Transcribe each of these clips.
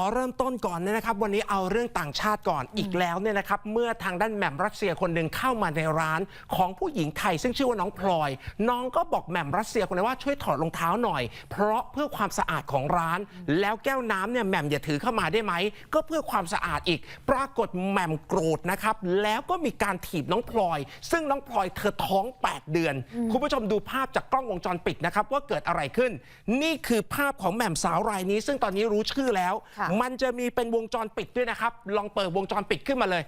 ขอเริ่มต้นก่อนเนี่ยนะครับ วันนี้เอาเรื่องต่างชาติก่อนอีกแล้วเนี่ยนะครับ เมื่อทางด้านแหม่มรัสเซียคนหนึ่งเข้ามาในร้านของผู้หญิงไทย ซึ่งชื่อว่าน้องพลอย น้องก็บอกแหม่มรัสเซียคนนั้นว่าช่วยถอดรองเท้าหน่อย เพราะเพื่อความสะอาดของร้าน แล้วแก้วน้ำเนี่ยแหม่มอย่าถือเข้ามาได้ไหมก็เพื่อความสะอาดอีก ปรากฏแหม่มโกรธนะครับ แล้วก็มีการถีบน้องพลอย ซึ่งน้องพลอยเธอท้อง 8 เดือน คุณผู้ชมดูภาพจากกล้องวงจรปิดนะครับว่าเกิดอะไรขึ้น นี่คือภาพของแหม่มสาวรายนี้ ซึ่งตอนนี้รู้ชื่อแล้วค่ะมันจะมีเป็นวงจรปิดด้วยนะครับ ลองเปิดวงจรปิดขึ้นมาเลย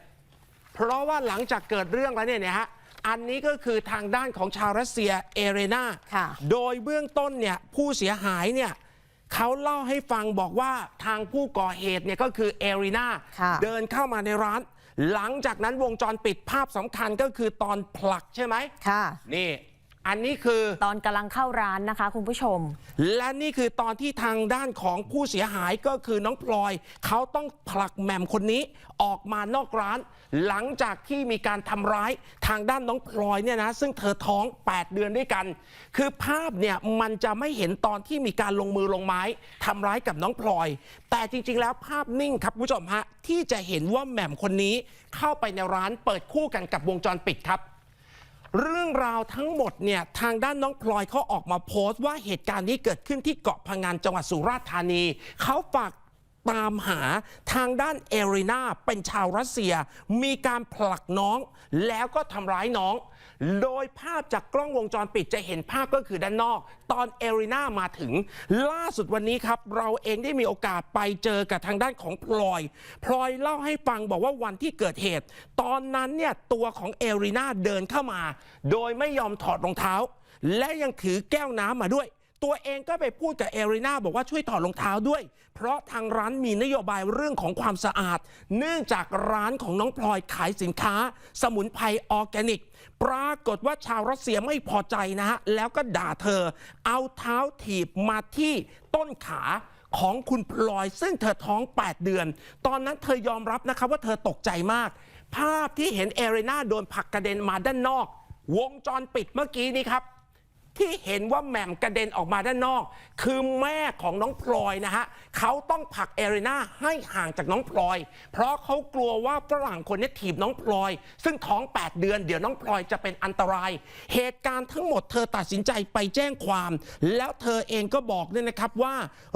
เพราะว่าหลังจากเกิดเรื่องแล้วเนี่ยนะฮะอันนี้ก็คือทางด้านของชาวรัสเซียเอเรนาค่ะโดยเบื้องต้นเนี่ยผู้เสียหายเนี่ยเขาเล่าให้ฟังบอกว่าทางผู้ก่อเหตุเนี่ยก็คือเอรินาค่ะเดินเข้ามาในร้าน หลังจากนั้นวงจรปิดภาพสำคัญก็คือตอนผลักใช่ไหมค่ะนี่ อันนี้คือตอนกำลังเข้าร้านนะคะ คุณผู้ชม และนี่คือตอนที่ทางด้านของผู้เสียหายก็คือน้องพลอย เขาต้องผลักแหม่มคนนี้ออกมานอกร้าน หลังจากที่มีการทำร้ายทางด้านน้องพลอยเนี่ยนะซึ่งเธอท้อง 8 เดือนด้วยกัน คือภาพเนี่ยมันจะไม่เห็นตอนที่มีการลงมือลงไม้ทำร้ายกับน้องพลอย แต่จริง ๆ แล้วภาพนิ่งครับคุณผู้ชมฮะที่จะเห็นว่าแหม่มคนนี้เข้าไปในร้านเปิดคู่กันกับวงจรปิดครับ เรื่องราวทั้งหมดเนี่ยทางด้านน้องพลอยเขาออกมาโพสต์ว่าเหตุการณ์นี้เกิดขึ้นที่เกาะพังงานจังหวัดสุราษฎร์ธานีเขาฝาก ตามหาทางด้านเอรินาเป็นชาวรัสเซีย มีการผลักน้องแล้วก็ทำร้ายน้อง โดยภาพจากกล้องวงจรปิดจะเห็นภาพก็คือด้านนอก ตอนเอรินามาถึง ล่าสุดวันนี้ครับ เราเองได้มีโอกาสไปเจอกับทางด้านของพลอย พลอยเล่าให้ฟังบอกว่าวันที่เกิดเหตุ ตอนนั้นเนี่ยตัวของเอรินาเดินเข้ามา โดยไม่ยอมถอดรองเท้า และยังถือแก้วน้ำมาด้วย ตัวเองก็ไปพูดกับเอรินาบอกว่าช่วยถอดรองเท้าด้วย เพราะทางร้านมีนโยบายเรื่องของความสะอาด เนื่องจากร้านของน้องพลอยขายสินค้า สมุนไพรออร์แกนิก ปรากฏว่าชาวรัสเซียไม่พอใจนะฮะ แล้วก็ด่าเธอ เอาเท้าถีบมาที่ต้นขาของคุณพลอย ซึ่งเธอท้อง 8 เดือน ตอนนั้นเธอยอมรับนะครับว่าเธอตกใจมาก ภาพที่เห็นเอรินาโดนผลักกระเด็นมาด้านนอก วงจรปิดเมื่อกี้นี้ครับ ที่เห็นว่าแหม่มกระเด็นออกมาด้านนอก คือแม่ของน้องพลอยนะฮะเขาต้องผลักเอริน่าให้ห่างจากน้องพลอย เพราะเขากลัวว่าฝรั่งคนนี้ถีบน้องพลอย ซึ่งท้อง 8 เดือนเดี๋ยวน้องพลอยจะเป็นอันตราย เหตุการณ์ทั้งหมดเธอตัดสินใจไปแจ้งความ แล้วเธอเองก็บอกด้วยนะครับว่า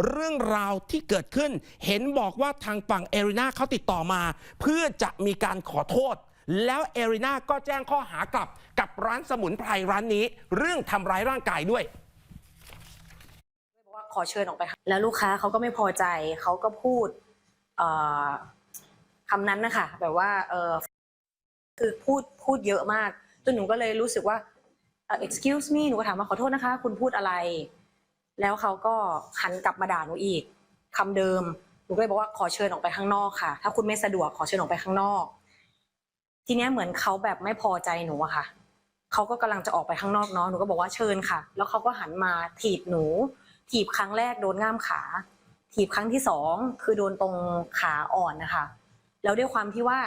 เรื่องราวที่เกิดขึ้น เห็นบอกว่าทางฝั่งเอริน่าเขาติดต่อมา เพื่อจะมีการขอโทษ แล้วเอริน่าก็แจ้งข้อหากลับกับร้านสมุนไพรร้านนี้ เรื่องทำร้ายร่างกายด้วยบอกว่าขอเชิญออกไปค่ะแล้วลูกค้าเขาก็ไม่พอใจเขาก็พูดคำนั้นนะคะแบบว่าคือพูดพูดเยอะมากจนหนูก็เลยรู้สึกว่า excuse me หนูก็ถามว่าขอโทษนะคะ คุณพูดอะไร แล้วเขาก็หันกลับมาด่าหนูอีกคำเดิม หนูก็เลยบอกว่าขอเชิญออกไปข้างนอกค่ะ ถ้าคุณไม่สะดวกขอเชิญออกไปข้างนอก ทีเนี้ยเหมือนเขาแบบไม่พอใจหนูอะค่ะเขาก็กำลังจะออกไปข้างนอกเนาะหนูก็บอกว่าเชิญค่ะ แล้วเขาก็หันมาถีบหนู ถีบครั้งแรกโดนง่ามขา ถีบครั้งที่สองคือโดนตรงขาอ่อนนะคะ แล้วด้วยความที่ว่า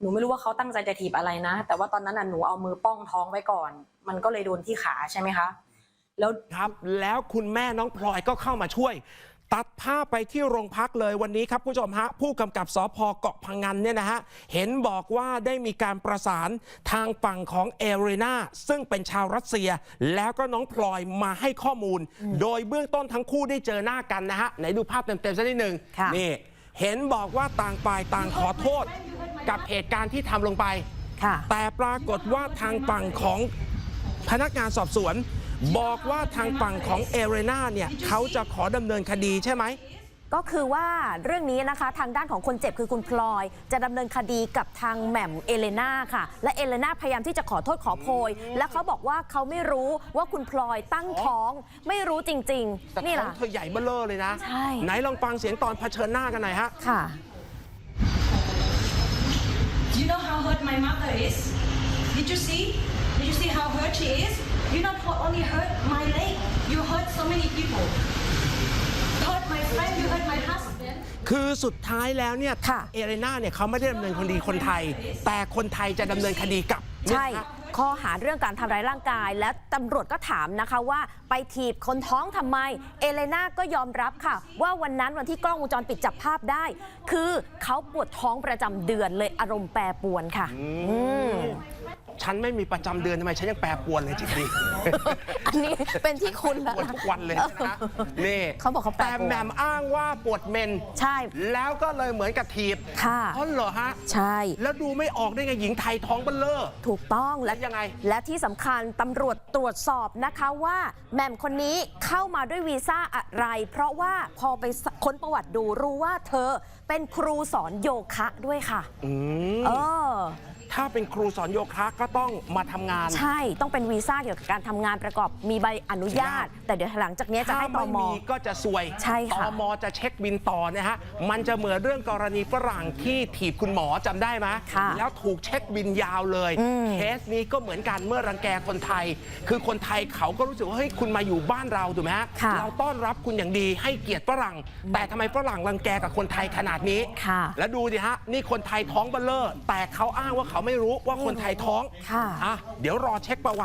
หนูไม่รู้ว่าเขาตั้งใจจะถีบอะไรนะ แต่ว่าตอนนั้นน่ะหนูเอามือป้องท้องไว้ก่อน มันก็เลยโดนที่ขาใช่ไหมคะ แล้วครับแล้วคุณแม่น้องพลอยก็เข้ามาช่วย ตัดภาพไปที่โรงพักเลยวันนี้ครับผู้ชมฮะผู้กำกับสพเกาะพังงันเนี่ยนะฮะเห็นบอกว่าได้มีการประสานทางฝั่งของเอเรนาซึ่งเป็นชาวรัสเซีย แล้วก็น้องพลอยมาให้ข้อมูล โดยเบื้องต้นทั้งคู่ได้เจอหน้ากันนะฮะไหนดูภาพเต็มๆสักนิดหนึ่งค่ะนี่เห็นบอกว่าต่างฝ่ายต่างขอโทษกับเหตุการณ์ที่ทำลงไปค่ะแต่ปรากฏว่าทางฝั่งของพนักงานสอบสวน บอกว่าทางฝั่งของเอเรนาเนี่ยเขาจะขอดำเนินคดีใช่ไหม ก็คือว่าเรื่องนี้นะคะทางด้านของคนเจ็บคือคุณพลอย จะดำเนินคดีกับทางแหม่มเอเลนาค่ะ และเอเลนาพยายามที่จะขอโทษขอโพย และเขาบอกว่าเขาไม่รู้ว่าคุณพลอยตั้งท้อง ไม่รู้จริงแต่ๆ นี่ท้องล่ะเธอใหญ่เบ้อเลอเลยนะ ใช่ ไหนลองฟังเสียงตอนเผชิญหน้ากันหน่อยฮะ ค่ะ Do you know how hurt my mother is? Did you see? Did you see how hurt she is? You not ho- only hurt my leg, you hurt so many people. You hurt my friend, you hurt my husband. คือสุดท้ายแล้วเนี่ยค่ะ เอเรนาเนี่ยเขาไม่ได้ดำเนินคดีคนไทย แต่คนไทยจะดำเนินคดีกลับใช่ นะฮะข้อหาเรื่องการทำร้ายร่างกาย และตำรวจก็ถามนะคะว่าไปถีบคนท้องทำไม เอเลนาก็ยอมรับค่ะ ว่าวันนั้นวันที่กล้องวงจรปิดจับภาพได้ คือเขาปวดท้องประจำเดือนเลยอารมณ์แปรปรวนค่ะ อืม ฉันไม่มีประจำเดือนทำไมฉันยังแปรปรวนเลยจิตดี อันนี้เป็นที่คุณปแล้ววดนะ ทุกวันเลยนะคะนี่เขาบอกเขาแปรแต่ปรวนแหม่มอ้างว่าปวดเมน ใช่ แล้วก็เลยเหมือนกับถีบค่ะ อ๋อเหรอฮะ ใช่ แล้วดูไม่ออกได้ไงหญิงไทยท้องเบลเลอร์ ถูกต้องและแล้วยังไง และที่สำคัญตำรวจตรวจสอบนะคะว่าแหม่มคนนี้เข้ามาด้วยวีซ่าอะไร เพราะว่าพอไปค้นประวัติดูรู้ว่าเธอเป็นครูสอนโยคะด้วยค่ะอืมเออ ถ้าเป็นครูสอนโยคะก็ต้องมาทำงาน ใช่ต้องเป็นวีซ่าเกี่ยวกับการทำงานประกอบมีใบอนุญาต แต่เดี๋ยวหลังจากนี้จะถ้าให้ตไม่ม มีก็จะซวยใช่ค่ะตมจะเช็คบินต่อนะฮะ มันจะเหมือนเรื่องกรณีฝรั่งที่ถีบคุณหมอจำได้ไหมค่ะแล้วถูกเช็คบินยาวเลย อืมเคสนี้ก็เหมือนกันเมื่อรังแกคนไทย คือคนไทยเขาก็รู้สึกว่าเฮ้ยคุณมาอยู่บ้านเราถูกไหมฮะค่ะ เราต้อนรับคุณอย่างดีให้เกียรติฝรั่ง แต่ทำไมฝรั่งรังแกกับคนไทยขนาดนี้ ค่ะ แล้วดูดิฮะ นี่คนไทยท้องเบลเลอร์แต่เขาอ้างว่าเขาไม่รู้ว่าคนไทยท้องค่ะอะเดี๋ยวรอเช็คประวัติ